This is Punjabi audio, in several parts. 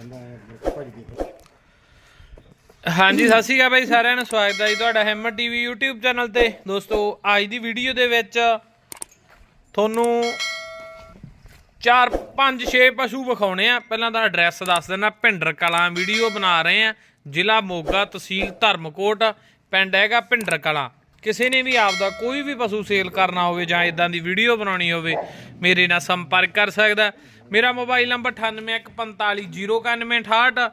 ਜਾਂਦਾ ਹੈ ਭੱਜ ਕੇ ਹਾਂਜੀ, ਸਤਿ ਸ਼੍ਰੀ ਅਕਾਲ ਬਾਈ, ਸਾਰਿਆਂ ਨੂੰ ਸਵਾਗਤ ਹੈ ਜੀ ਤੁਹਾਡਾ ਹੈਮਰ ਟੀਵੀ YouTube ਚੈਨਲ ਤੇ। ਦੋਸਤੋ, ਅੱਜ ਦੀ ਵੀਡੀਓ ਦੇ ਵਿੱਚ ਤੁਹਾਨੂੰ 4 5 6 ਪਸ਼ੂ ਵਿਖਾਉਣੇ ਆ। ਪਹਿਲਾਂ ਤਾਂ ਐਡਰੈਸ ਦੱਸ ਦਿੰਦਾ, ਭਿੰਡਰ ਕਲਾਂ ਵੀਡੀਓ ਬਣਾ ਰਹੇ ਆ। ਜ਼ਿਲ੍ਹਾ ਮੋਗਾ ਤਹਿਸੀਲ ਧਰਮਕੋਟ, ਪਿੰਡ ਹੈਗਾ ਭਿੰਡਰ ਕਲਾਂ। ਕਿਸੇ ਨੇ ਵੀ ਆਪਦਾ ਕੋਈ ਵੀ ਪਸ਼ੂ ਸੇਲ ਕਰਨਾ ਹੋਵੇ ਜਾਂ ਇਦਾਂ ਦੀ ਵੀਡੀਓ ਬਣਾਉਣੀ ਹੋਵੇ, ਮੇਰੇ ਨਾਲ ਸੰਪਰਕ ਕਰ ਸਕਦਾ। ਮੇਰਾ ਮੋਬਾਈਲ ਨੰਬਰ 9814509168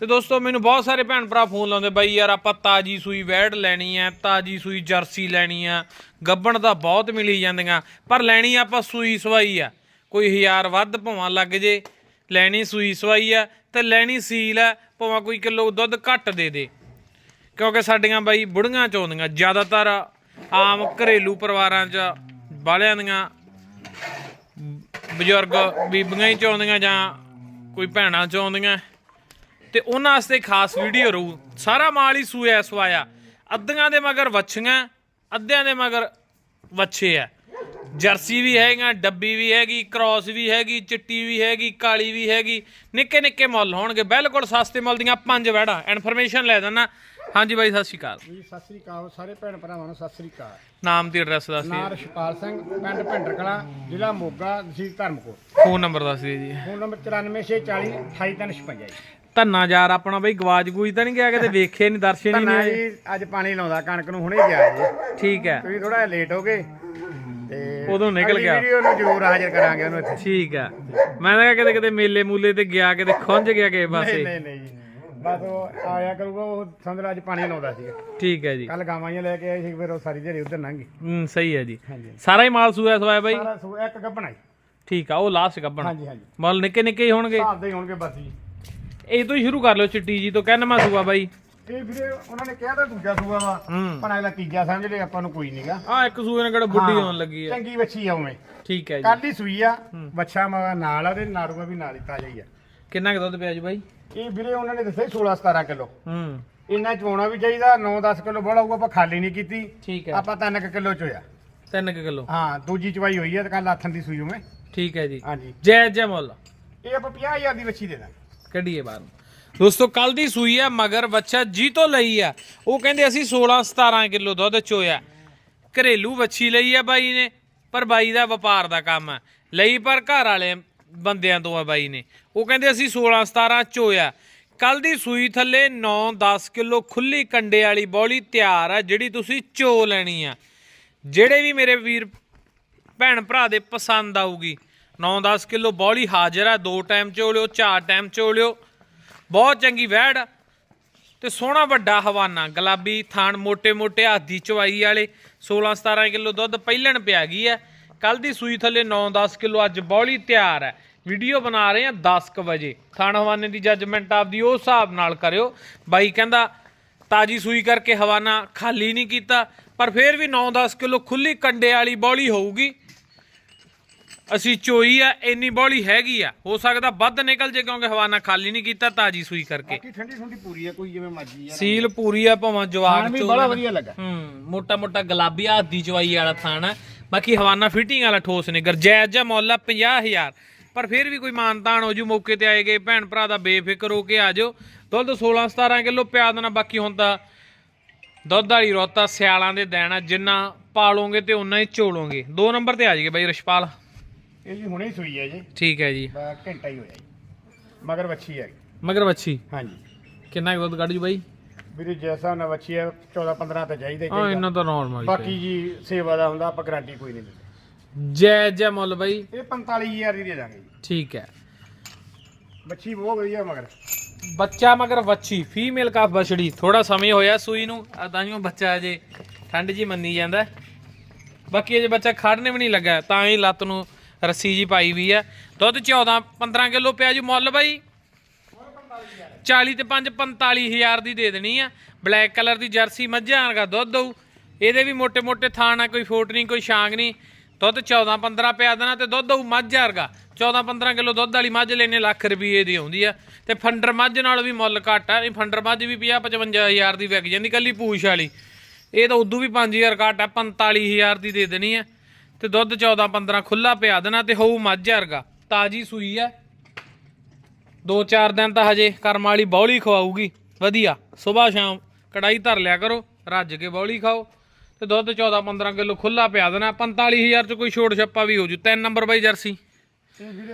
ਤੇ ਦੋਸਤੋ, ਮੈਨੂੰ ਬਹੁਤ ਸਾਰੇ ਭੈਣ ਭਰਾ ਫੋਨ ਲਾਉਂਦੇ, ਬਾਈ ਯਾਰ ਆਪਾਂ ਤਾਜੀ ਸੂਈ ਵੈੜ ਲੈਣੀ ਆ, ਤਾਜੀ ਸੂਈ ਜਰਸੀ ਲੈਣੀ ਆ, ਗੱਬਣ ਤਾਂ ਬਹੁਤ ਮਿਲੀ ਜਾਂਦੀਆਂ, ਪਰ ਲੈਣੀ ਆਪਾਂ ਸੂਈ ਸਵਾਈ ਆ। ਕੋਈ ਹਜ਼ਾਰ ਵੱਧ ਭਾਵਾਂ ਲੱਗ ਜੇ, ਲੈਣੀ ਸੂਈ ਸਵਾਈ ਆ, ਤੇ ਲੈਣੀ ਸੀਲ ਆ, ਭਾਵਾਂ ਕੋਈ ਕਿਲੋ ਦੁੱਧ ਘੱਟ ਦੇ ਦੇ। ਕਿਉਂਕਿ ਸਾਡੀਆਂ ਬਾਈ ਬੁੜੀਆਂ ਚਾਉਂਦੀਆਂ ਜ਼ਿਆਦਾਤਰ ਆਮ ਘਰੇਲੂ ਪਰਿਵਾਰਾਂ 'ਚ ਬਾਲਿਆਂ ਦੀਆਂ ਬਜ਼ੁਰਗ ਬੀਬੀਆਂ ਹੀ ਚਾਉਂਦੀਆਂ ਜਾਂ ਕੋਈ ਭੈਣਾਂ ਚਾਉਂਦੀਆਂ ਤੇ ਉਹਨਾਂ ਵਾਸਤੇ ਖਾਸ ਵੀਡੀਓ ਰਹੂ ਸਾਰਾ ਮਾਲ ਹੀ ਸੂਇਆ ਸਵਾਇਆ ਅੱਧੀਆਂ ਦੇ ਮਗਰ ਵੱਛੀਆਂ, ਅੱਧਿਆਂ ਦੇ ਮਗਰ ਵੱਛੇ ਆ। ਜਰਸੀ ਵੀ ਹੈਗੀਆਂ, ਡੱਬੀ ਵੀ ਹੈਗੀ, ਕ੍ਰਾਸ ਵੀ ਹੈਗੀ, ਚਿੱਟੀ ਵੀ ਹੈਗੀ, ਕਾਲੀ ਵੀ ਹੈਗੀ। ਨਿੱਕੇ ਨਿੱਕੇ ਮੁੱਲ ਹੋਣਗੇ। ਬਿਲਕੁਲ ਸਸਤੇ ਮੁੱਲ ਦੀਆਂ ਪੰਜ ਵੈੜਾਂ ਇਨਫੋਰਮੇਸ਼ਨ ਲੈ ਦਿੰਦਾ। ਹਾਂਜੀ ਬਾਈ ਸਤਿ ਸ਼੍ਰੀ ਅਕਾਲ। ਜੀ ਸਤਿ ਸ੍ਰੀ ਅਕਾਲ। ਸਾਰੇ ਭੈਣ ਭਰਾਵਾਂ ਨੂੰ ਸਤਿ ਸ੍ਰੀ ਅਕਾਲ। ਨਾਮ ਤੇ ਐਡਰੈਸ ਦੱਸ ਨਾਂ ਦਿਓ ਰਸ਼ਪਾਲ ਸਿੰਘ ਪਿੰਡ ਭਿੰਡਰ ਕਲਾਂ ਜ਼ਿਲ੍ਹਾ ਮੋਗਾ ਤਹਿਸੀਲ ਧਰਮਕੋਟ। ਫੋਨ ਨੰਬਰ ਦੱਸ ਦਿਓ ਜੀ। ਫੋਨ ਨੰਬਰ 9464 28356 ਜੀ। ਧੰਨਾ ਯਾਰ ਆਪਣਾ ਬਈ ਗਵਾਜ ਗੂਜ ਤਾਂ ਨਹੀਂ ਗਿਆ ਕਿਤੇ ਵੇਖੇ ਨਹੀਂ ਦਰਸ਼ਨ ਹੀ ਧੰਨਾ ਨਹੀਂ ਜੀ ਅੱਜ ਪਾਣੀ ਲਾਉਂਦਾ ਕਣਕ ਨੂੰ ਹੁਣੇ ਗਿਆ ਜੀ। ਠੀਕ ਹੈ। ਤੁਸੀਂ ਥੋੜਾ ਲੇਟ ਹੋ ਗਏ। ਤੇ ਉਦੋਂ ਨਿਕਲ ਗਿਆ। ਵੀਡੀਓ ਨੂੰ ਜ਼ਰੂਰ ਹਾਜ਼ਰ ਕਰਾਂਗੇ ਉਹਨੂੰ ਇੱਥੇ। ਠੀਕ ਹੈ। ਮੈਂ ਤਾਂ ਕਿਹਾ ਕਿਤੇ ਕਿਤੇ ਮੇਲੇ ਮੂਲੇ ਤੇ ਗਿਆ ਕਿਤੇ ਖੁੰਝ ਗਿਆ ਕਿਸੇ ਨਹੀਂ ਪਾਸੇ। ਨਹੀਂ ਨਹੀਂ ਜੀ। ਬਸ ਉਹ ਆਇਆ ਕਰੂਗਾ ਉਹ ਸੰਦਰਾ ਪਾਣੀ ਲਾਉਂਦਾ ਸੀਗਾ। ਠੀਕ ਹੈ ਜੀ। ਕੱਲ ਗਾਵਾਂ ਜਿਹੀਆਂ ਲੈ ਕੇ ਆਏ ਸੀ ਫਿਰ ਉਹ ਸਾਰੀ ਦਿਹਾੜੀ ਉਧਰ ਲੰਘ ਗਈ। ਹੂੰ ਸਹੀ ਹੈ ਜੀ। ਹਾਂਜੀ ਸਾਰਾ ਹੀ ਮਾਲ ਸੂਆ ਸਵਾਇਆ ਬਾਈ? ਸਾਰਾ ਸੂ ਇੱਕ ਗੱਬਣਾ ਜੀ ਠੀਕ ਆ ਉਹ ਲਾਸਟ ਕੱਢਣਾ ਹਾਂਜੀ ਹਾਂਜੀ। ਮਾਲ ਨਿੱਕੇ ਨਿੱਕੇ ਹੀ ਹੋਣਗੇ? ਹਿਸਾਬ ਦੇ ਹੀ ਹੋਣਗੇ ਬਸ ਜੀ। ਇਹ ਤੋਂ ਹੀ ਸ਼ੁਰੂ ਕਰ ਲਿਓ ਚਿੱਟੀ ਜੀ ਤੋਂ ਕਹਿੰਦਾ ਮੈਂ ਸੂਆ ਬਾਈ? ਇਹ ਵੀਰੇ ਉਹਨਾਂ ਨੇ ਕਿਹਾ ਤਾਂ ਦੂਜਾ ਸੂਆ ਵਾ ਹੂੰ। ਪਰ ਅਗਲਾ ਤੀਜਾ ਸਮਝ ਲਿਆ ਆਪਾਂ ਨੂੰ ਕੋਈ ਨਹੀਂਗਾ ਆ ਇੱਕ ਸੂਏ ਨਾਲ ਕਿਹੜਾ ਬੁੱਢੀ ਹੋਣ ਲੱਗੀ ਹੈ ਚੰਗੀ ਬੱਚੀ ਆ ਉਵੇਂ। ਠੀਕ ਹੈ ਜੀ। ਕੱਲ ਹੀ ਸੂਈ ਆ ਬੱਚਾ ਮਾ ਨਾਲ ਆ ਤੇ ਨਾੜੂਆ ਵੀ ਨਾਲ ਹੀ ਤਾਜ਼ਾ ਹੀ ਆ। ਕਿੰਨਾ ਕੁ ਦੁੱਧ ਪਿਆ ਜੀ ਬਾਈ? ਇਹ ਵੀਰੇ ਉਹਨਾਂ ਨੇ ਦੱਸਿਆ 16 17 ਕਿਲੋ। ਹੂੰ। ਇੰਨਾ ਚਵਾਉਣਾ ਵੀ ਚਾਹੀਦਾ 9 10 ਕਿਲੋ ਬੜਾ ਹੋਊਗਾ ਆਪਾਂ ਖਾਲੀ ਨਹੀਂ ਕੀਤੀ। ਠੀਕ ਹੈ। ਆਪਾਂ 3 ਕਿਲੋ ਚੋਇਆ। 3 ਕਿਲੋ। ਹਾਂ ਦੂਜੀ ਚਵਾਈ ਹੋਈ ਆ ਤੇ ਕੱਲ ਆਥਣ ਦੀ ਸੂਈ ਉਵੇਂ। ਠੀਕ ਹੈ ਜੀ। ਹਾਂਜੀ। ਜੈ ਜੈ ਮੁੱਲ। ਇਹ ਆਪਾਂ 50000 ਦੀ ਬੱਚੀ ਦੇ ਦਾਂਗੇ। ਕੱਢੀਏ ਬਾਹਰ ਦੋਸਤੋ ਕੱਲ ਦੀ ਸੂਈ ਆ ਮਗਰ ਬੱਚਾ ਜੀ ਤੋਂ ਲਈ ਆ ਉਹ ਕਹਿੰਦੇ ਅਸੀਂ 16 17 ਕਿਲੋ ਦੁੱਧ ਚੋਇਆ। ਘਰੇਲੂ ਵੱਛੀ ਲਈ ਆ ਬਾਈ ਨੇ ਪਰ ਬਾਈ ਦਾ ਵਪਾਰ ਦਾ ਕੰਮ ਆ ਲਈ ਪਰ ਘਰ ਵਾਲੇ ਬੰਦਿਆਂ ਤੋਂ ਆ ਬਾਈ ਨੇ। ਉਹ ਕਹਿੰਦੇ ਅਸੀਂ 16 17 ਚੋਇਆ ਕੱਲ ਦੀ ਸੂਈ ਥੱਲੇ 9 10 ਕਿਲੋ ਖੁੱਲੀ ਕੰਡੇ ਵਾਲੀ ਬੌਲੀ ਤਿਆਰ ਆ, ਜਿਹੜੀ ਤੁਸੀਂ ਚੋ ਲੈਣੀ ਆ। ਜਿਹੜੇ ਵੀ ਮੇਰੇ ਵੀਰ ਭੈਣ ਭਰਾ ਦੇ ਪਸੰਦ ਆਊਗੀ 9 10 ਕਿਲੋ ਬੌਲੀ ਹਾਜ਼ਰ ਆ, ਦੋ ਟਾਈਮ ਚੋ ਲਿਓ, ਚਾਰ ਟਾਈਮ ਚੋ ਲਿਓ। ਬਹੁਤ ਚੰਗੀ ਵਹਿੜ ਤੇ ਸੋਹਣਾ ਵੱਡਾ ਹਵਾਨਾ, ਗੁਲਾਬੀ ਥਾਨ ਮੋٹے ਮੋٹے ਹੱਥ ਦੀ ਚਵਾਈ ਵਾਲੇ 16 17 ਕਿਲੋ ਦੁੱਧ ਪਹਿਲਣ ਪਿਆ ਗਈ ਆ। ਕੱਲ ਦੀ ਸੂਈ ਥੱਲੇ 9-10 ਕਿਲੋ ਅੱਜ ਬੌਲੀ ਤਿਆਰ ਹੈ। ਵੀਡੀਓ ਬਣਾ ਰਹੇ ਆ 10 ਕ ਵਜੇ। ਥਾਣ ਹਵਾਨੇ ਦੀ ਜੱਜਮੈਂਟ ਆਪਦੀ ਉਸ ਹਿਸਾਬ ਨਾਲ ਕਰਿਓ। ਬਾਈ ਕਹਿੰਦਾ ਤਾਜੀ ਸੂਈ ਕਰਕੇ ਹਵਾਨਾ ਖਾਲੀ ਨਹੀਂ ਕੀਤਾ ਪਰ ਫਿਰ ਵੀ 9-10 ਕਿਲੋ ਖੁੱਲੀ ਕੰਡੇ ਵਾਲੀ ਬੌਲੀ ਹੋਊਗੀ। ਅਸੀਂ ਚੋਈ ਆ ਇੰਨੀ ਬੌਲੀ ਹੈਗੀ ਆ। ਹੋ ਸਕਦਾ ਵੱਧ ਨਿਕਲ ਜੇ ਕਿਉਂਕਿ ਹਵਾਨਾ ਖਾਲੀ ਨਹੀਂ ਕੀਤਾ ਤਾਜੀ ਸੂਈ ਕਰਕੇ। ਬਾਕੀ ਠੰਡੀ ਠੰਡੀ ਪੂਰੀ ਆ ਕੋਈ ਜਿਵੇਂ ਮਰਜ਼ੀ ਆ। ਸੀਲ ਪੂਰੀ ਆ ਭਾਵਾਂ ਜਵਾਗ ਵੀ ਚੋ ਬੜਾ ਵਧੀਆ ਲੱਗਾ। ਹੂੰ ਮੋਟਾ ਮੋਟਾ ਗੁਲਾਬੀ ਹੱਥ ਦੀ ਚਵਾਈ ਵਾਲਾ ਥਾਣ। ਬਾਕੀ ਹਵਾਨਾ ਫਿਟਿੰਗ ਵਾਲਾ ਠੋਸ ਨੇ ਗਰਜੈਜ ਜਾਂ ਮੁੱਲ ਆ 50000 ਪਰ ਫਿਰ ਵੀ ਕੋਈ ਮਾਨਤਾਨ ਹੋ ਜੂ ਮੌਕੇ ਤੇ ਆਏ ਗਏ ਭੈਣ ਭਰਾ ਦਾ ਬੇਫਿਕਰ ਹੋ ਕੇ ਆ ਜਾਓ। ਦੁੱਧ 16 17 ਕਿਲੋ ਪਿਆ ਦੇਣਾ ਬਾਕੀ ਹੁਣ ਤਾਂ ਦੁੱਧ ਵਾਲੀ ਰੋਤਾ ਸਿਆਲਾਂ ਦੇ ਦੇਣਾ ਜਿੰਨਾ ਪਾਲੋਗੇ ਤੇ ਉਨਾ ਹੀ ਚੋਲੋਗੇ ਦੋ ਨੰਬਰ ਤੇ ਆ ਜਾਈਏ ਬਾਈ ਰਸ਼ਪਾਲ ਇਹ ਜੀ ਹੁਣੇ ਹੀ ਸੂਈ ਆ ਜੀ। ਠੀਕ ਹੈ ਜੀ। ਬਾ ਘੰਟਾ ਹੀ ਹੋਇਆ ਜੀ। ਮਗਰ ਵੱਛੀ ਆ ਮਗਰ ਬੱਚੀ ਹਾਂਜੀ। ਕਿੰਨਾ ਕੁ ਦੁੱਧ ਕੱਢ ਜੂ ਬਾਈ? ਵੀਰੇ ਜੈਸਾ ਨਾ ਵੱਛੀ ਆ 14 15 ਤਾਂ ਚਾਹੀਦਾ ਹੀ ਹਾਂ ਚਾਹੀਦਾ ਇੰਨਾ ਤਾਂ ਨਾਰਮਲ ਬਾਕੀ ਜੀ ਸੇਵਾ ਦਾ ਹੁੰਦਾ ਆਪਾਂ ਗਾਰੰਟੀ ਕੋਈ ਨਹੀਂ ਦਿੰਦੇ। ਜੈ ਜੈ ਮੁੱਲ ਬਾਈ। ਇਹ 45000 ਦੀ ਦੇ ਦਾਂਗੇ ਜੀ। ਠੀਕ ਹੈ। ਬੱਚੀ ਬਹੁਤ ਵਧੀਆ ਮਗਰ। ਬੱਚਾ ਮਗਰ ਵੱਛੀ ਫੀਮੇਲ ਕਾਫ ਬਛੜੀ ਥੋੜਾ ਸਮੇਂ ਹੋਇਆ ਸੂਈ ਨੂੰ ਅਦਾਂਿਓ ਬੱਚਾ ਅਜੇ ਠੰਡ ਜੀ ਮੰਨੀ ਜਾਂਦਾ। ਬਾਕੀ ਅਜੇ ਬੱਚਾ ਖੜਨੇ ਵੀ ਨਹੀਂ ਲੱਗਾ ਤਾਂ ਹੀ ਲੱਤ ਨੂੰ ਰੱਸੀ ਜੀ ਪਾਈ ਵੀ ਆ। ਦੁੱਧ 14 15 ਕਿਲੋ ਪਿਆ ਜੀ ਮੁੱਲ ਬਾਈ। 40 ਤੇ 5 45000 ਦੀ ਦੇ ਦੇਣੀ ਆ। ਬਲੈਕ ਕਲਰ ਦੀ ਜਰਸੀ ਮੱਝਾਂ ਦਾ ਦੁੱਧ ਦਊ ਇਹਦੇ ਵੀ ਮੋٹے-ਮੋٹے ਥਾਂ ਆ, ਕੋਈ ਫੋਟ ਨਹੀਂ, ਕੋਈ ਸ਼ਾਂਗ ਨਹੀਂ। ਦੁੱਧ 14 15 ਪਿਆ ਦੇਣਾ ਤੇ ਦੁੱਧ ਦਊ ਮੱਝ ਵਰਗਾ। 14 15 ਕਿਲੋ ਦੁੱਧ ਵਾਲੀ ਮੱਝ ਲੈਨੇ ਲੱਖ ਰੁਪਏ ਦੀ ਆਉਂਦੀ ਆ। ਤੇ ਫੰਡਰ ਮੱਝ ਨਾਲ ਵੀ ਮੁੱਲ ਘੱਟ ਆ। ਨਹੀਂ ਫੰਡਰ ਮੱਝ ਵੀ 50 55000 ਦੀ ਵਿਕ ਜਾਂਦੀ, ਕੱਲੀ ਪੂਛ ਵਾਲੀ। ਇਹ ਤਾਂ ਉਦੋਂ ਵੀ 5000 ਘੱਟ ਆ 45000 ਦੀ ਦੇ ਦੇਣੀ ਆ। ਤੇ ਦੁੱਧ 14 15 ਖੁੱਲਾ ਪਿਆ ਦੇਣਾ ਤੇ ਹੋਊ ਮੱਝ ਵਰਗਾ। ਤਾਜੀ ਸੂਈ ਆ। ਦੋ ਚਾਰ ਦਿਨ ਤਾਂ ਹਜੇ ਕਰਮ ਵਾਲੀ ਬੌਲੀ ਖਵਾਊਗੀ। ਵਧੀਆ ਸਵੇਰ ਸ਼ਾਮ ਕੜਾਈ ਧਰ ਲਿਆ ਕਰੋ ਰੱਜ ਕੇ ਬੌਲੀ ਖਾਓ। ਤੇ ਦੁੱਧ 14 15 ਕਿਲੋ ਖੁੱਲਾ ਪਿਆ ਦੇਣਾ। 45000 ਚ ਕੋਈ ਛੋਟ ਛੱਪਾ ਵੀ ਹੋ ਜੂ। ਤਿੰਨ ਨੰਬਰ ਬਾਈ ਜਰਸੀ। ਇਹ ਵੀਰ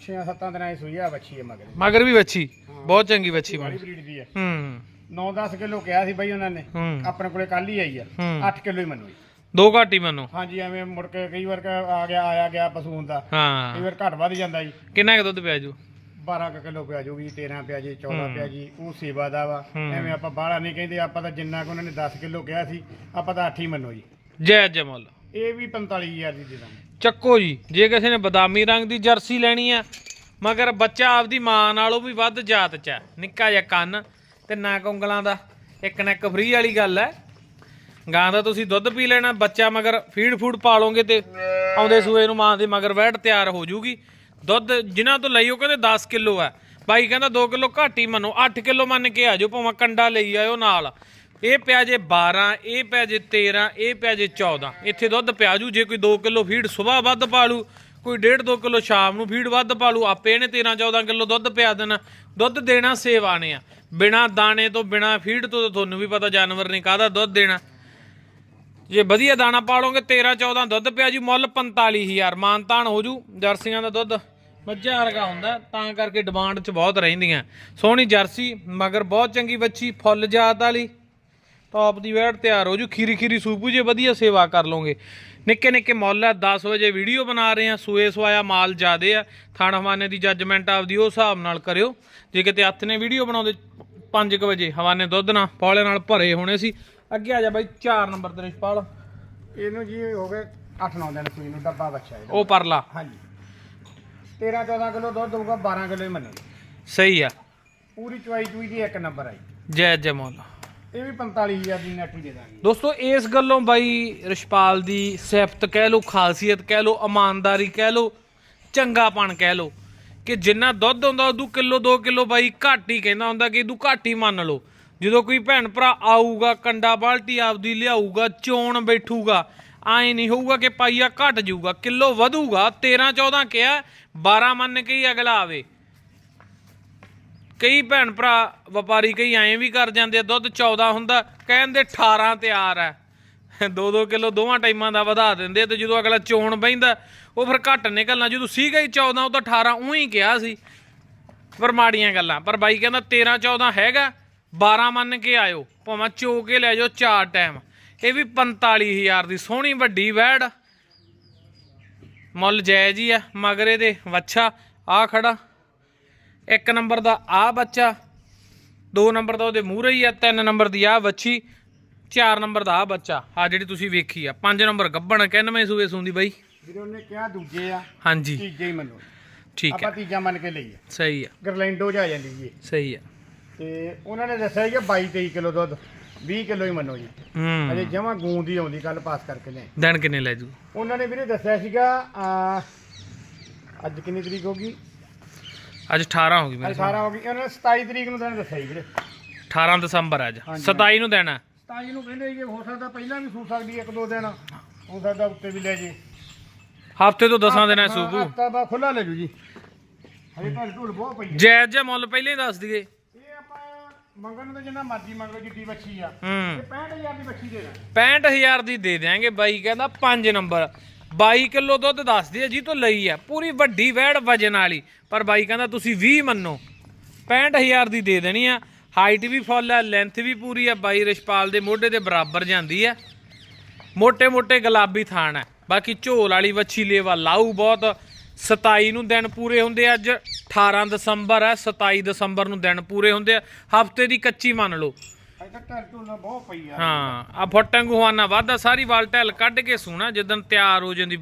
6-7 ਦਿਨਾਂ ਦੀ ਸੂਈ ਆ ਬੱਚੀ ਹੈ ਮਗਰ। ਮਗਰ ਵੀ ਵੱਛੀ। ਬਹੁਤ ਚੰਗੀ ਵੱਛੀ ਬਣੀ। ਬਰੀਡ ਦੀ ਹੈ ਹੂੰ। 9-10 ਕਿਲੋ ਕਿਹਾ ਸੀ ਬਾਈ ਉਹਨਾਂ ਨੇ। ਹੂੰ। ਆਪਣੇ ਕੋਲੇ ਕੱਲ ਹੀ ਆਈ ਆ। ਹੂੰ। 8 ਕਿਲੋ ਹੀ ਮੰਨੋ ਦੋ ਘਾਟੀ ਮੰਨੋ। ਹਾਂਜੀ ਐਵੇਂ ਮੁੜ ਕੇ ਕਈ ਵਾਰ ਆ ਗਿਆ ਆਇਆ ਗਿਆ ਪਸ਼ੂ ਹੁੰਦਾ ਕਈ ਹਾਂ ਵਾਰ ਘੱਟ ਵੱਧ ਜਾਂਦਾ ਜੀ। ਕਿੰਨਾ ਕੁ ਦੁੱਧ ਪਿਆ ਜੂ? 12 ਕੁ ਕਿਲੋ ਪਿਆ ਜੂਗੀ 13 ਪਿਆ ਜੀ 14 ਪਿਆ ਜੀ ਉਹ ਸੇਵਾ ਦਾ ਵਾ। ਐਵੇਂ ਆਪਾਂ ਬਾਹਲਾ ਨਹੀਂ ਕਹਿੰਦੇ ਆਪਾਂ ਤਾਂ ਜਿੰਨਾ ਕੁ ਉਹਨਾਂ ਨੇ 10 ਕਿਲੋ ਕਿਹਾ ਸੀ ਆਪਾਂ ਤਾਂ 8 ਹੀ ਮੰਨੋ ਜੀ। ਜੈ ਜਮਲ ਇਹ ਵੀ 45000 ਦੀ ਦੇ ਦਾਂਗੇ। ਚੱਕੋ ਜੀ ਜੇ ਕਿਸੇ ਨੇ ਬਦਾਮੀ ਰੰਗ ਦੀ ਜਰਸੀ ਲੈਣੀ ਆ ਮਗਰ ਬੱਚਾ ਆਪਦੀ ਮਾਂ ਨਾਲੋਂ ਵੀ ਵੱਧ ਜਾਤ ਚ ਹੈ। ਨਿੱਕਾ ਜਿਹਾ ਕੰਨ ਤੇ ਨਾ ਉਂਗਲਾਂ ਦਾ ਇੱਕ ਨੈਕ ਫਰੀ ਵਾਲੀ ਗੱਲ ਹੈ। ਗਾਂ ਦਾ ਤੁਸੀਂ ਦੁੱਧ ਪੀ ਲੈਣਾ ਬੱਚਾ ਮਗਰ ਫੀਡ ਫੂਡ ਪਾ ਲਓਗੇ ਤੇ ਆਉਂਦੇ ਸੂਏ ਨੂੰ ਮਾਂ ਦੇ ਮਗਰ ਵੈੜ ਤਿਆਰ ਹੋ ਜੂਗੀ। ਦੁੱਧ ਜਿਨ੍ਹਾਂ ਤੋਂ ਲਈ ਉਹ ਕਹਿੰਦੇ 10 ਕਿਲੋ ਆ ਬਾਈ ਕਹਿੰਦਾ 2 ਕਿਲੋ ਘੱਟ ਹੀ ਮੰਨੋ 8 ਕਿਲੋ ਮੰਨ ਕੇ ਆ ਜਾਓ, ਭਾਵੇਂ ਕੰਡਾ ਲਈ ਆਇਓ ਨਾਲ। ਇਹ ਪਿਆ ਜੇ 12 ਇਹ ਪਿਆ ਜੇ 13 ਇਹ ਪਿਆ ਜੇ 14 ਇੱਥੇ ਦੁੱਧ ਪਿਆ ਜੂ, ਜੇ ਕੋਈ 2 ਕਿਲੋ ਫੀਡ ਸਵੇਰ ਵੱਧ ਪਾ ਲੂ ਕੋਈ 1.5 2 ਕਿਲੋ ਸ਼ਾਮ ਨੂੰ ਫੀਡ ਵੱਧ ਪਾ ਲੂ ਆਪੇ ਇਹਨੇ 13 14 ਕਿਲੋ ਦੁੱਧ ਪਿਆ ਦੇਣਾ। ਦੁੱਧ ਦੇਣਾ ਸੇਵਾ ਨੇ ਆ। ਬਿਨਾ ਦਾਣੇ ਤੋਂ, ਬਿਨਾ ਫੀਡ ਤੋਂ ਤੁਹਾਨੂੰ ਵੀ ਪਤਾ ਜਾਨਵਰ ਨੇ ਕਾਹਦਾ ਦੁੱਧ ਦੇਣਾ। ਜੇ ਵਧੀਆ ਦਾਣਾ ਪਾਲੋਗੇ 13 14 ਦੁੱਧ ਪਿਆ ਜੀ, ਮੁੱਲ 45000 ਮਾਨਤਾਨ ਹੋ ਜੂ, ਜਰਸੀਆਂ ਦਾ ਦੁੱਧ ਮੱਝਾਂ ਵਰਗਾ ਹੁੰਦਾ, ਤਾਂ ਕਰਕੇ ਡਿਮਾਂਡ 'ਚ ਬਹੁਤ ਰਹਿੰਦੀਆਂ। ਸੋਹਣੀ ਜਰਸੀ, ਮਗਰ ਬਹੁਤ ਚੰਗੀ ਬੱਚੀ ਫੁੱਲ ਜਾਤ ਵਾਲੀ। ਟੌਪ ਦੀ ਵੈੜ ਤਿਆਰ ਹੋ ਜੂ, ਖੀਰੀ ਖੀਰੀ ਸੂਪੂ ਜੇ ਵਧੀਆ ਸੇਵਾ ਕਰ ਲੋਗੇ ਨਿੱਕੇ ਨਿੱਕੇ ਮੁੱਲ ਹੈ 10 ਵਜੇ ਵੀਡੀਓ ਬਣਾ ਰਹੇ ਆ, ਸੂਏ ਸਵਾਇਆ ਮਾਲ ਜ਼ਿਆਦੇ ਆ, ਥਾਣ ਹਵਾਨੇ ਦੀ ਜੱਜਮੈਂਟ ਆਪਦੀ ਉਹ ਹਿਸਾਬ ਨਾਲ ਕਰਿਓ। ਜੇ ਕਿਤੇ ਹੱਥ ਨੇ ਵੀਡੀਓ ਬਣਾਉਂਦੇ 5 ਵਜੇ ਹਵਾਨੇ ਦੁੱਧ ਨਾਲ, ਪੌਲੇ ਨਾਲ ਭਰੇ ਹੋਣੇ ਸੀ ਅੱਗੇ ਆ ਜਾ ਬਾਈ 4 ਨੰਬਰ ਤੇ ਰਿਸ਼ਪਾਲ। ਇਹਨੂੰ ਜੀ ਹੋ ਗਏ 8-9 ਦਿਨ ਸੂਈ ਨੂੰ ਡੱਬਾ ਬੱਚਾ ਇਹਦਾ। ਉਹ ਪਰਲਾ। ਹਾਂਜੀ। 13-14 ਕਿਲੋ ਦੁੱਧ ਹੋਊਗਾ 12 ਕਿਲੋ ਹੀ ਮੰਨੋ। ਸਹੀ ਆ। ਪੂਰੀ ਚਵਾਈ ਚੂਈ ਦੀ ਇੱਕ ਨੰਬਰ ਆਈ ਜੈ। ਜੈ ਮੌਲਾ। ਇਹ ਵੀ 45000 ਦੀ ਨੈਟ ਹੀ ਦੇ ਦਾਂਗੇ। ਦੋਸਤੋ ਇਸ ਗੱਲੋਂ ਬਾਈ ਰਿਸ਼ਪਾਲ ਦੀ ਸਿਫਤ ਕਹਿ ਲੋ ਖਾਸੀਅਤ ਕਹਿ ਲੋ ਇਮਾਨਦਾਰੀ ਕਹਿ ਲੋ ਚੰਗਾਪਣ ਕਹਿ ਲੋ ਕਿ ਜਿੰਨਾ ਦੁੱਧ ਹੁੰਦਾ ਉਦੋਂ ਕਿਲੋ 2 ਕਿਲੋ ਬਾਈ ਘੱਟ ਹੀ ਕਹਿੰਦਾ ਹੁੰਦਾ ਕਿ ਇਦੋਂ ਘੱਟ ਹੀ ਮੰਨ ਲਓ। ਜਦੋਂ ਕੋਈ ਭੈਣ ਭਰਾ ਆਊਗਾ, ਕੰਡਾ ਬਾਲਟੀ ਆਪਦੀ ਲਿਆਊਗਾ, ਚੋਣ ਬੈਠੂਗਾ, ਆਏ ਨਹੀਂ ਹੋਊਗਾ ਕਿ ਪਾਈਆ ਘਟ ਜਾਊਗਾ, ਕਿਲੋ ਵਧੂਗਾ 13 14 ਕਿਹਾ 12 ਮੰਨ ਕੇ ਹੀ ਅਗਲਾ ਆਵੇ। ਕਈ ਭੈਣ ਭਰਾ ਵਪਾਰੀ ਕਈ ਐਂ ਵੀ ਕਰ ਜਾਂਦੇ ਆ, ਦੁੱਧ 14 ਹੁੰਦਾ, ਕਹਿੰਦੇ 18 ਤਿਆਰ ਹੈ 2-2 ਕਿਲੋ ਦੋਵਾਂ ਟਾਈਮਾਂ ਦਾ ਵਧਾ ਦਿੰਦੇ ਆ ਤੇ ਜਦੋਂ ਅਗਲਾ ਚੋਣ ਬੈਂਦਾ ਉਹ ਫਿਰ ਘੱਟ ਨਿਕਲਣਾ, ਜਦੋਂ ਸੀਗਾ ਹੀ 14 ਉਹ ਤਾਂ 18 ਉਹੀ ਕਿਹਾ ਸੀ। ਪਰ ਮਾੜੀਆਂ ਗੱਲਾਂ, ਪਰ ਬਾਈ ਕਹਿੰਦਾ 13 14 ਹੈਗਾ। 12 ਮੰਨ ਕੇ ਆਇਓ ਭਾਵੇਂ ਚੋ ਕੇ ਲੈ ਜਾਓ ਚਾਰ ਟਾਈਮ ਇਹ ਵੀ 45000 ਦੀ ਸੋਹਣੀ ਵੱਡੀ ਵੈੜ। ਮੁੱਲ ਜਾਇਜ਼ ਹੀ ਆ ਮਗਰ ਇਹਦੇ ਵੱਛਾ ਆ ਖੜਾ। ਇੱਕ ਨੰਬਰ ਦਾ ਆ ਬੱਚਾ ਦੋ ਨੰਬਰ ਦਾ ਉਹਦੇ ਮੂਹਰੇ ਹੀ ਆ ਤਿੰਨ ਨੰਬਰ ਦੀ ਆ ਵੱਛੀ ਚਾਰ ਨੰਬਰ ਦਾ ਆ ਬੱਚਾ। ਆ ਜਿਹੜੀ ਤੁਸੀਂ ਵੇਖੀ ਆ ਪੰਜ ਨੰਬਰ ਗੱਬਣ 91 ਸੂਏ ਸੂੰਦੀ ਬਾਈ? ਵੀਰੇ ਉਹਨੇ ਕਿਹਾ ਦੂਜੇ ਆ ਹਾਂਜੀ। ਤੀਜੇ ਹੀ ਮੰਨੋ। ਠੀਕ ਆਪਾਂ ਹੈ ਤੀਜਾ ਮੰਨ ਕੇ ਲਈਏ। ਸਹੀ ਆ। ਗਰਲੈਂਡੋ ਆ ਜਾਂਦੀ ਜੀ। ਸਹੀ ਆ। ਤੇ ਉਹਨਾਂ ਨੇ ਦੱਸਿਆ ਕਿ 22 23 ਕਿਲੋ ਦੁੱਧ 20 ਕਿਲੋ ਹੀ ਮੰਨੋ ਜੀ। ਅਜੇ ਹੂੰ ਜਮਾ ਗੂੰਦ ਹੀ ਆਉਂਦੀ ਕੱਲ ਪਾਸ ਕਰਕੇ ਲਿਆਏ ਦਿਨ ਕਿੰਨੇ ਲੈ ਜੂ? ਉਹਨਾਂ ਨੇ ਵੀਰੇ ਦੱਸਿਆ ਸੀਗਾ ਅੱਜ ਕਿੰਨੀ ਤਰੀਕ ਹੋ ਗਈ? ਅੱਜ 18 ਹੋ ਗਈ ਮੇਰੇ ਅੱਜ 18 ਹੋ ਗਈ ਉਹਨਾਂ ਨੇ 27 ਤਰੀਕ ਨੂੰ ਤਾਂ ਦੱਸਿਆ ਸੀ ਵੀਰੇ। 18 ਦਸੰਬਰ ਅੱਜ। ਹਾਂਜੀ। 27 ਨੂੰ ਦੇਣਾ। 27 ਨੂੰ ਕਹਿੰਦੇ ਕਿ ਹੋ ਸਕਦਾ ਪਹਿਲਾਂ ਵੀ ਸੂ ਸਕਦੀ ਹੈ ਇੱਕ ਦੋ ਦਿਨ। ਹੋ ਸਕਦਾ ਉੱਤੇ ਵੀ ਲੈ ਜੇ। ਹਫ਼ਤੇ ਤੋਂ ਦਸਾਂ ਦਿਨਾਂ ਸੂਬੂ ਹਫਤਾ ਬਾ ਖੁੱਲਾ ਲੈ ਜੂ ਜੀ। ਹਜੇ ਤਾਂ ਢੂਲ ਬਹੁਤ ਪਈ ਹੈ। ਜਾਇਜ਼ ਜਿਹਾ ਮੁੱਲ ਪਹਿਲਾਂ ਹੀ ਦੱਸ ਦਈਏ। ਮੰਗਣ ਨੂੰ ਜਿੰਨਾ ਮਰਜ਼ੀ ਮੰਗ ਲਓ ਜਿੱਡੀ ਬੱਚੀ ਆ। ਤੇ 65000 ਦੀ ਬੱਚੀ ਦੇ ਦਾਂ 65000 ਦੀ ਦੇ ਦਿਆਂਗੇ ਬਾਈ ਕਹਿੰਦਾ 5 ਨੰਬਰ। 22 ਕਿਲੋ ਦੁੱਧ ਦੱਸਦੀ ਹੈ ਜੀ ਤੋਂ ਲਈ ਆ। ਪੂਰੀ ਵੱਡੀ ਵੈੜ ਵਜਨ ਵਾਲੀ। ਪਰ ਬਾਈ ਕਹਿੰਦਾ ਤੁਸੀਂ 20 ਮੰਨੋ। 65000 ਦੀ ਦੇ ਦੇਣੀ ਆ। ਹਾਈਟ ਵੀ ਫੁੱਲ ਆ ਲੈਂਥ ਵੀ ਪੂਰੀ ਆ। ਬਾਈ ਰਿਸ਼ਪਾਲ ਦੇ ਮੋਢੇ ਦੇ ਬਰਾਬਰ ਜਾਂਦੀ ਆ। ਮੋٹے ਮੋٹے ਗੁਲਾਬੀ ਥਾਣ ਆ। ਬਾਕੀ ਝੋਲ ਵਾਲੀ ਵੱਛੀ ਲੇਵਾ ਲਾਊ ਬਹੁਤ। 27 ਨੂੰ ਦਿਨ ਪੂਰੇ ਹੁੰਦੇ ਅੱਜ 18 ਦਸੰਬਰ ਹੈ 27 ਦਸੰਬਰ ਨੂੰ ਦਿਨ ਪੂਰੇ ਹੁੰਦੇ ਆ। ਹਫ਼ਤੇ ਦੀ ਕੱਚੀ ਮੰਨ ਲਓ। ਹਾਂ ਆ ਫੁੱਟਾਂਗੂ ਹਵਾਨਾ ਵਾਧਾ ਸਾਰੀ ਵਾਲ ਢੱਲ ਕੱਢ ਕੇ ਸੂਣਾ ਜਦੋਂ ਤਿਆਰ ਹੋ ਜਾਂਦੀ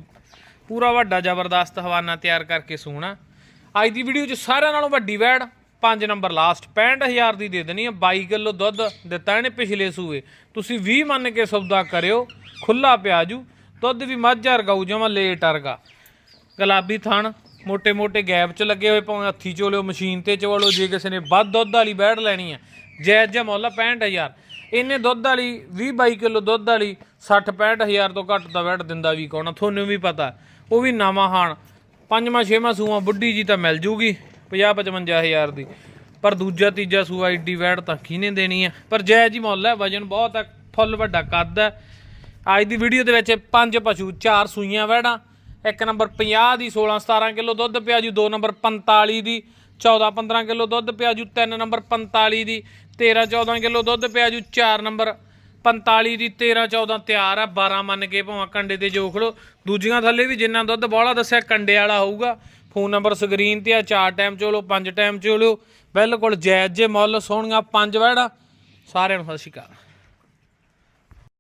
ਪੂਰਾ ਵੱਡਾ ਜ਼ਬਰਦਸਤ ਹਵਾਨਾ ਤਿਆਰ ਕਰਕੇ ਸੂਣਾ। ਅੱਜ ਦੀ ਵੀਡੀਓ 'ਚ ਸਾਰਿਆਂ ਨਾਲੋਂ ਵੱਡੀ ਵੈੜ 5 ਨੰਬਰ ਲਾਸਟ 65000 ਦੀ ਦੇ ਦੇਣੀ ਆ 22 ਕਿਲੋ ਦੁੱਧ ਦਿੱਤਾ ਇਹਨੇ ਪਿਛਲੇ ਸੂਏ। ਤੁਸੀਂ 20 ਮੰਨ ਕੇ ਸੌਦਾ ਕਰਿਓ ਖੁੱਲਾ ਪਿਆਜੂ ਦੁੱਧ ਵੀ ਮੱਝ ਵਰਗਾਊ ਜਮਾ ਲੇਟ ਵਰਗਾ। ਗੁਲਾਬੀ ਥਣ ਮੋਟੇ ਮੋਟੇ ਗੈਪ 'ਚ ਲੱਗੇ ਹੋਏ ਭਾਵੇਂ ਹੱਥੀ ਚੋਲਿਓ ਮਸ਼ੀਨ ਤੇ ਚੋਲੋ ਜੇ ਕਿਸੇ ਨੇ ਵੱਧ ਦੁੱਧ ਵਾਲੀ ਬੈੜ ਲੈਣੀ ਹੈ ਜਾਇਜ਼ ਜਿਹਾ ਮੁੱਲ 65000 ਇਹਨੇ ਦੁੱਧ ਵਾਲੀ 20 ਬਾਈ ਕਿਲੋ ਦੁੱਧ ਵਾਲੀ 60 65000 ਤੋਂ ਘੱਟ ਦਾ ਬੈੜ ਦਿੰਦਾ ਵੀ ਕੋਣਾ ਤੁਹਾਨੂੰ ਵੀ ਪਤਾ। ਉਹ ਵੀ ਨਵਾਂ ਹਾਣ। ਪੰਜਵਾਂ, ਛੇਵਾਂ ਸੂਆ, ਬੁੱਢੀ ਜੀ ਤਾਂ ਮਿਲ ਜੂਗੀ 50 55000 ਦੀ। ਪਰ ਦੂਜਾ, ਤੀਜਾ ਸੂਆ ਏਡੀ ਵੈੜ ਤਾਂ ਕਿਹਨੇ ਦੇਣੀ ਹੈ ਪਰ ਜੈ ਜੀ ਮੁੱਲ ਵਜਨ ਬਹੁਤ ਹੈ ਫੁੱਲ ਵੱਡਾ ਕੱਦ ਹੈ ਅੱਜ ਦੀ ਵੀਡੀਓ ਦੇ ਵਿੱਚ ਪੰਜ ਪਸ਼ੂ, ਚਾਰ ਸੂਈਆਂ ਵੈੜਾਂ ਇੱਕ ਨੰਬਰ 50 ਦੀ 16 17 ਕਿਲੋ ਦੁੱਧ ਪਿਆ ਜੂ ਦੋ ਨੰਬਰ 45 ਦੀ 14 15 ਕਿਲੋ ਦੁੱਧ ਪਿਆ ਜੂ ਤਿੰਨ ਨੰਬਰ 45 ਦੀ 13 14 ਕਿਲੋ ਦੁੱਧ ਪਿਆ ਜੂ ਚਾਰ ਨੰਬਰ 45 ਦੀ 13 14 ਤਿਆਰ ਆ 12 ਮੰਨ ਕੇ ਭਾਵੇਂ ਕੰਡੇ ਤੇ ਜੋਖ ਲਓ। ਦੂਜੀਆਂ ਥੱਲੇ ਵੀ ਜਿੰਨਾ ਦੁੱਧ ਬੋਲਾ ਦੱਸਿਆ ਕੰਡੇ ਵਾਲਾ ਹੋਊਗਾ। ਫੋਨ ਨੰਬਰ ਸਕਰੀਨ ਤੇ ਆ, ਚਾਰ ਟਾਈਮ ਚੋਲੋ, ਪੰਜ ਟਾਈਮ ਚੋਲੋ। ਬਿਲਕੁਲ ਜਾਇਜ਼ ਜੇ ਮੁੱਲ, ਸੋਹਣੀਆਂ ਪੰਜ ਵੜਾ ਸਾਰਿਆਂ ਨੂੰ ਸਤਿ ਸ਼੍ਰੀ ਅਕਾਲ।